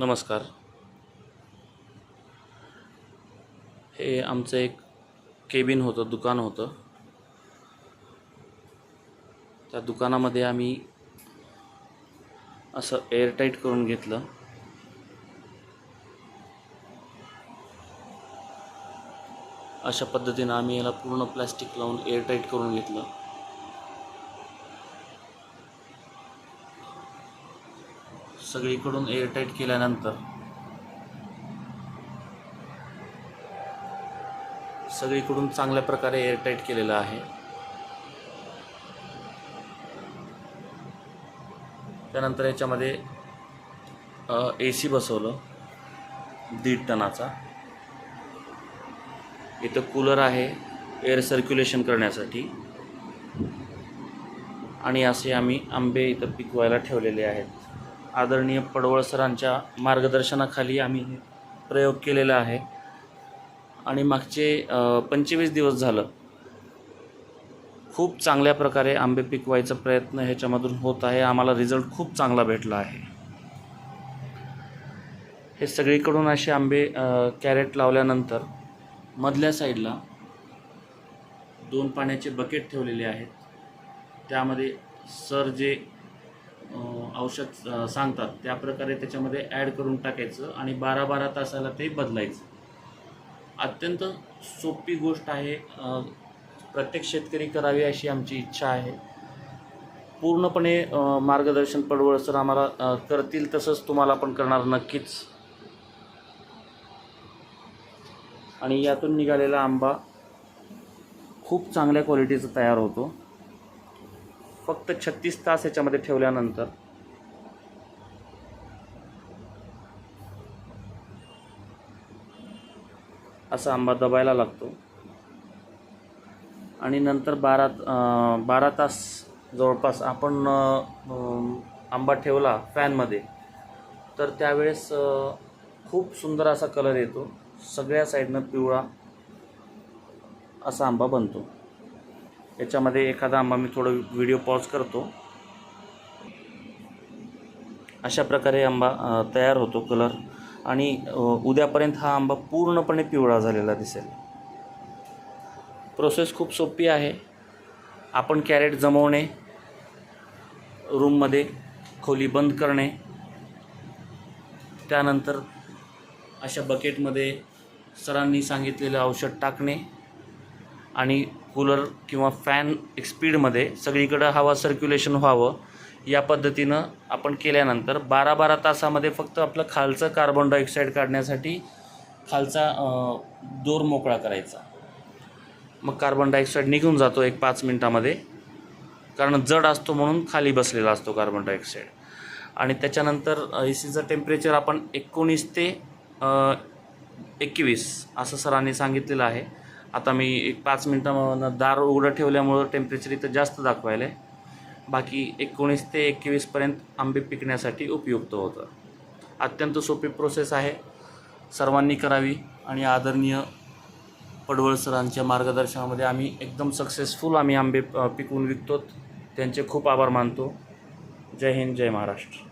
नमस्कार. हे आमचं एक केबिन होतं दुकान होतं. त्या दुकानामध्ये आम्ही असं एअरटाईट करून घेतलं. अशा पद्धतीनं आम्ही याला पूर्ण प्लॅस्टिक लावून एअरटाईट करून घेतलं. सगळीकडून एअरटाईट केल्यानंतर सगळीकडून चांगल्या प्रकारे एअरटाईट केलेलं आहे. त्यानंतर याच्यामध्ये ए सी बसवलं. दीड टनाचा. इथं कूलर आहे एअर सर्क्युलेशन करण्यासाठी. आणि असे आम्ही आंबे इथं पिकवायला ठेवलेले आहेत. आदरणीय पडवळ सरांच्या मार्गदर्शनाखाली आम्ही हे प्रयोग केलेला आहे. आणि मागचे पंचवीस दिवस झालं खूप चांगल्या प्रकारे आंबे पिकवायचा प्रयत्न ह्याच्यामधून होत आहे. आम्हाला रिझल्ट खूप चांगला भेटला आहे. हे सगळीकडून असे आंबे कॅरेट लावल्यानंतर मधल्या साईडला दोन पाण्याचे बकेट ठेवलेले आहेत. त्यामध्ये सर जे औषध सांगतात. त्या प्रकारे त्याच्यामध्ये ॲड करून टाकायचं आणि बारा बारा तासाला ते बदलायचं. अत्यंत सोपी गोष्ट आहे. प्रत्येक शेतकरी करावी अशी आमची इच्छा आहे. पूर्णपणे मार्गदर्शन पडवळ सर आम्हाला करतील तसंच तुम्हाला पण करणार नक्कीच. आणि यातून निघालेला आंबा खूप चांगल्या क्वालिटीचा तयार होतो. फक्त छत्तीस तास याच्यामध्ये ठेवल्यानंतर असा आंबा दबायला लागतो. आणि नंतर बारा बारा तास जवळपास आपण आंबा ठेवला फॅनमध्ये तर त्यावेळेस खूप सुंदर असा कलर येतो. सगळ्या साईडनं पिवळा असा आंबा बनतो. याच्यामध्ये एखादा आंबा मी थोडं व्हिडिओ पॉज करतो. अशा प्रकारे आंबा तयार होतो कलर आणि उद्यापर्यंत हा आंबा पूर्णपणे पिवळा झालेला दिसेल. प्रोसेस खूप सोपी आहे. आपण कॅरेट जमवणे रूममध्ये खोली बंद करणे त्यानंतर अशा बकेटमध्ये सरांनी सांगितलेलं औषध टाकणे आणि कूलर किंवा फॅन एक स्पीडमध्ये सगळीकडं हवा सर्क्युलेशन व्हावं. या पद्धतीनं आपण केल्यानंतर बारा बारा तासामध्ये फक्त आपलं खालचं कार्बन डायऑक्साईड काढण्यासाठी खालचा दोर मोकळा करायचा. मग कार्बन डायऑक्साईड निघून जातो एक पाच मिनटामध्ये. कारण जड असतो म्हणून खाली बसलेला असतो कार्बन डायऑक्साईड आणि त्याच्यानंतर ए सीचं टेम्परेचर आपण एकोणीस ते एकवीस असं सरांनी सांगितलेलं आहे. आता मी एक पाच मिनटं दार उघडं ठेवल्यामुळं टेम्परेचर इथं जास्त दाखवायला आहे बाकी एकोणीस ते एकवीसपर्यंत आंबे पिकण्यासाठी उपयुक्त होतं. अत्यंत सोपी प्रोसेस आहे. सर्वांनी करावी आणि आदरणीय पडवळ सरांच्या मार्गदर्शनामध्ये आम्ही एकदम सक्सेसफुल आम्ही आंबे पिकवून विकतो त्यांचे खूप आभार मानतो. जय हिंद जय महाराष्ट्र.